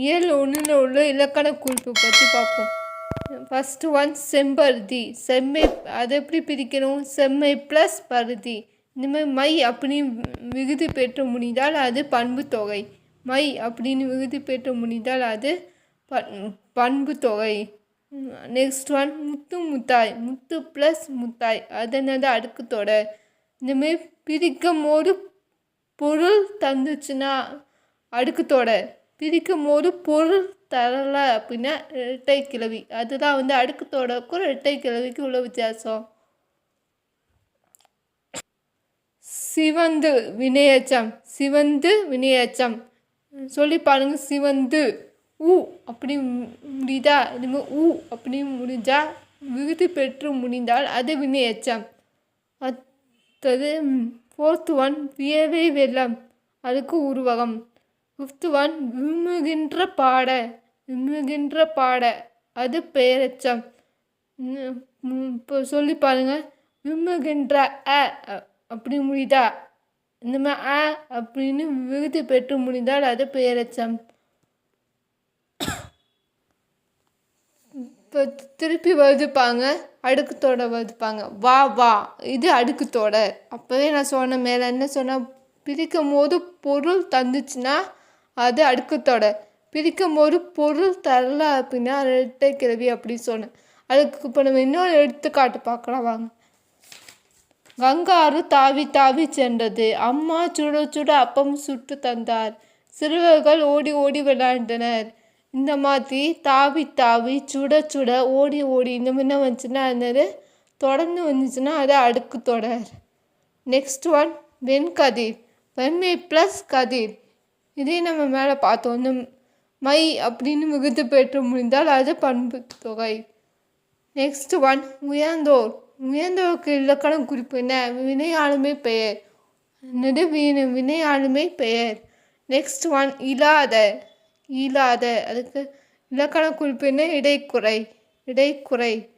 இயல் ஒன்றில் உள்ள இலக்கண குறிப்பு பற்றி பார்ப்போம். ஃபஸ்ட்டு ஒன் செம்பருதி. செம்மை அதை எப்படி பிரிக்கணும் செம்மை ப்ளஸ் பருதி. இந்தமாதிரி மை அப்படின்னு விகுதி பெற்று முடிந்தால் அது பண்பு தொகை. மை அப்படின்னு விகுதி பெற்று முடிந்தால் அது பண்பு தொகை. நெக்ஸ்ட் ஒன் முத்து முத்தாய். முத்து ப்ளஸ் முத்தாய். அதனது அடுக்கு தொடர். இந்தமாரி பிரிக்கும் போது பொருள் தந்துச்சுன்னா அடுக்கு தொடர். பிரிக்கும் போது பொருள் தரலை அப்படின்னா இரட்டை கிளவி அதுதான் வந்து அடுக்கு தொடருக்கும் இரட்டை கிளவிக்கு உள்ள வித்தியாசம். சிவந்து வினையச்சம் சிவந்து வினையச்சம் சொல்லி பாருங்க சிவந்து ஊ அப்படி முடிதா? இனிமேல் ஊ அப்படி முடிஞ்சா விகுதி பெற்று முடிந்தால் அது வினையச்சம் அடுத்தது ஃபோர்த் ஒன் வியவை வெள்ளம். அதுக்கு உருவகம். ஃபிஃப்த் ஒன் விம்முகின்ற பாட விம்முகின்ற பாட. அது பெயரெச்சம் இப்போ சொல்லி பாருங்க. விம்முகின்ற அ அப்படி முடியுதா இந்த மாதிரி அ அப்படின்னு விகுதி பெற்று முடிந்தால் அது பெயரெச்சம் இப்போ திருப்பி வதுப்பாங்க அடுக்குத்தோட வதுப்பாங்க வா வா. இது அடுக்குத்தோட அப்போவே நான் சொன்ன மேலே என்ன சொன்னால் பிரிக்கும் போது பொருள் தந்துச்சுன்னா அது அடுக்கத்தோட. பிரிக்கும் ஒரு பொருள் தரல அப்படின்னா இரட்டை கிளவி அப்படின்னு சொன்னேன். அதுக்கு இப்போ நம்ம இன்னொரு எடுத்துக்காட்டு பார்க்கலாம் வாங்க. கங்காறு தாவி தாவி சென்றது. அம்மா சுட சுட அப்பம் சுட்டு தந்தார். சிறுவர்கள் ஓடி ஓடி விளையாண்டனர். இந்த மாதிரி தாவி தாவி சுட சுட ஓடி ஓடி இந்த மாதிரி வந்துச்சுன்னா என்னது? தொடர்ந்து வந்துச்சுன்னா அது அடுக்கு தொடர் நெக்ஸ்ட் ஒன் வெண்கதிர். வெண்மை ப்ளஸ் கதிர். இதே நம்ம மேலே பார்த்தோன்னு மை அப்படின்னு மிகுத்து பெற்று முடிந்தால் அது பண்பு தொகை. நெக்ஸ்ட் ஒன் உயர்ந்தோர் உயர்ந்தோருக்கு இலக்கணம் குறிப்பு என்ன? வினையாளுமை பெயர். என்னது? வினை வினையாளுமை பெயர். நெக்ஸ்ட் ஒன் இல்லாத இல்லாத அதுக்கு இலக்கண குறிப்பு என்ன? இடைக்குறை. இடைக்குறை.